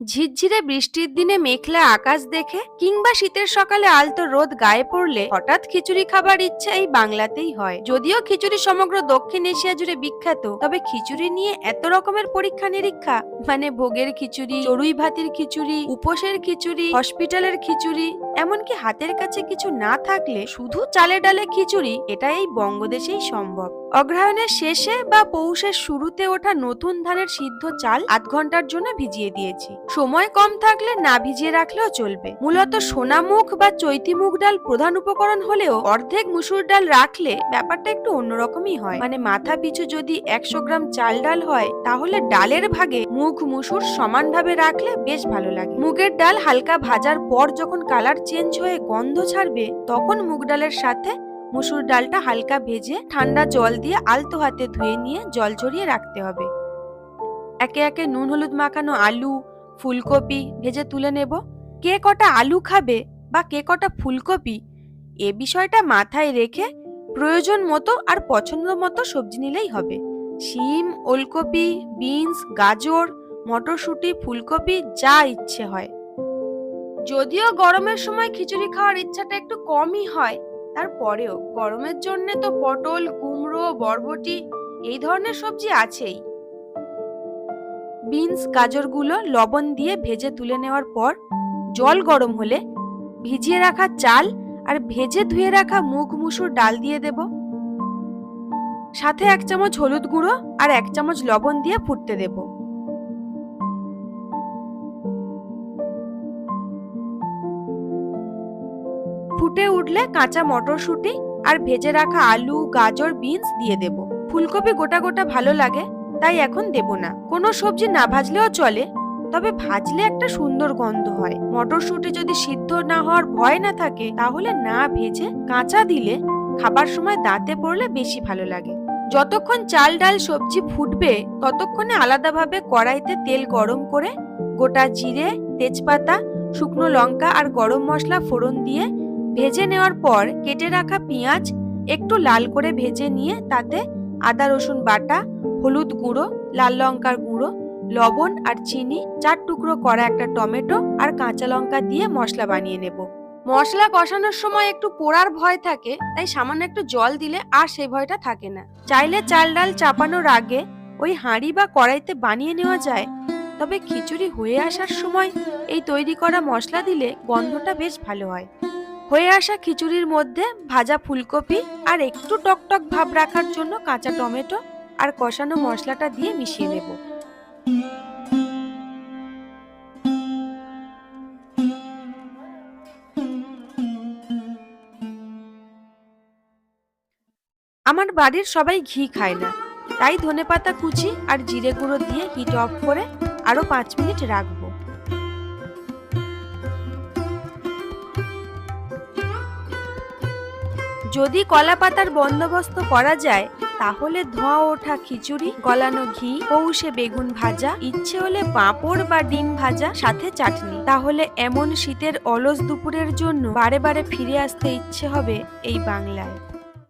ঝিরঝিরে বৃষ্টির দিনে মেঘলা আকাশ দেখে কিংবা শীতের সকালে আলতো রোদ গায়ে পড়লে হঠাৎ খিচুড়ি খাবার ইচ্ছা এই বাংলাতেই হয়। যদিও খিচুড়ি সমগ্র দক্ষিণ এশিয়া জুড়ে বিখ্যাত, তবে খিচুড়ি নিয়ে এত রকমের পরীক্ষা নিরীক্ষা মানে ভোগের খিচুড়ি, চড়ুই ভাতির খিচুড়ি, উপোসের খিচুড়ি, হসপিটালের খিচুড়ি এমনকি হাতের কাছে কিছু না থাকলে শুধু চালে ডালে খিচুড়ি এটা এই বঙ্গদেশেই সম্ভব। অগ্রহায়ণের শেষে বা পৌষের শুরুতে ওঠা নতুন ধানের সিদ্ধ চাল আধ ঘণ্টার জন্য ভিজিয়ে দিয়েছি। সময় কম থাকলে না ভিজিয়ে রাখলেও চলবে। মূলত সোনামুখ বা চৈতি মুখ ডাল প্রধান উপকরণ হলেও অর্ধেক মুসুর ডাল রাখলে ব্যাপারটা একটু অন্যরকমই হয়। মানে মাথা পিছু যদি একশো গ্রাম চাল ডাল হয়, তাহলে ডালের ভাগে মুখ মুসুর সমানভাবে রাখলে বেশ ভালো লাগে। মুগের ডাল হালকা ভাজার পর যখন কালার চেঞ্জ হয়ে গন্ধ ছাড়বে, তখন মুগ ডালের সাথে মুসুর ডালটা হালকা ভেজে ঠান্ডা জল দিয়ে আলতো হাতে ধুয়ে নিয়ে জল ঝরিয়ে রাখতে হবে। একে একে নুন, হলুদ মাখানো আলু, ফুলকপি ভেজে তুলে নেব। কে কটা আলু খাবে বা কে কটা ফুলকপি, এ বিষয়টা মাথায় রেখে প্রয়োজন মতো আর পছন্দ মতো সবজি নিলেই হবে। শিম, ওলকপি, বিনস, গাজর, মটরশুঁটি, ফুলকপি যা ইচ্ছে হয়। যদিও গরমের সময় খিচুড়ি খাওয়ার ইচ্ছাটা একটু কমই হয়, তারপরেও গরমের জন্য তো পটল, কুমড়ো, বরবটি এই ধরনের সবজি আছেই। বিনস, গাজরগুলো লবণ দিয়ে ভেজে তুলে নেওয়ার পর জল গরম হলে ভিজিয়ে রাখা চাল আর ভেজে ধুয়ে রাখা মুগ, মুসুর ডাল দিয়ে দেব। সাথে এক চামচ হলুদ গুঁড়ো আর এক চামচ লবণ দিয়ে ফুটতে দেব। ফুটে উঠলে কাঁচা মটরশুঁটি আর ভেজে রাখা আলু, গাজর, বিনস দিয়ে দেব। ফুলকপি গোটা গোটা ভালো লাগে, তাই এখন দেব না। কোনো সবজি না ভাজলেও চলে, তবে ভাজলে একটা সুন্দর গন্ধ হয়। মটরশুঁটি যদি সিদ্ধ না হওয়ার ভয় না থাকে, তাহলে না ভেজে কাঁচা দিলে খাবার সময় দাঁতে পড়লে বেশি ভালো লাগে। যতক্ষণ চাল ডাল সবজি ফুটবে, ততক্ষণে আলাদাভাবে কড়াইতে তেল গরম করে গোটা জিরে, তেজপাতা, শুকনো লঙ্কা আর গরম মশলা ফোড়ন দিয়ে ভেজে নেওয়ার পর কেটে রাখা পেঁয়াজ একটু লাল করে ভেজে নিয়ে তাতে আদা, রসুন বাটা, হলুদ গুঁড়ো, লাল লঙ্কার গুঁড়ো, লবণ আর চিনি চার টুকরো করা একটা টমেটো আর কাঁচা লঙ্কা দিয়ে মশলা বানিয়ে নেব। মশলা কষানোর সময় একটু পোড়ার ভয় থাকে, তাই সামান্য একটু জল দিলে আর সেই ভয়টা থাকে না। চাইলে চাল ডাল চাপানোর আগে ওই হাঁড়ি বা কড়াইতে বানিয়ে নেওয়া যায়, তবে খিচুড়ি হয়ে আসার সময় এই তৈরি করা মশলা দিলে গন্ধটা বেশ ভালো হয়। হয়ে আসা খিচুড়ির মধ্যে ভাজা ফুলকপি আর একটু টকটক ভাব রাখার জন্য কাঁচা টমেটো আর কষানো মশলাটা দিয়ে মিশিয়ে নেব। আমার বাড়ির সবাই ঘি খায় না, তাই ধনেপাতা কুচি আর জিরে গুঁড়ো দিয়ে হিট অফ করে আরও পাঁচ মিনিট রাখব। যদি কলা পাতার বন্দোবস্ত করা যায়, তাহলে ধোঁয়া ওঠা খিচুড়ি, গলানো ঘি, পৌষে বেগুন ভাজা, ইচ্ছে হলে পাঁপড় বা ডিম ভাজা, সাথে চাটনি। তাহলে এমন শীতের অলস দুপুরের জন্য বারে বারে ফিরে আসতে ইচ্ছে হবে এই বাংলায়।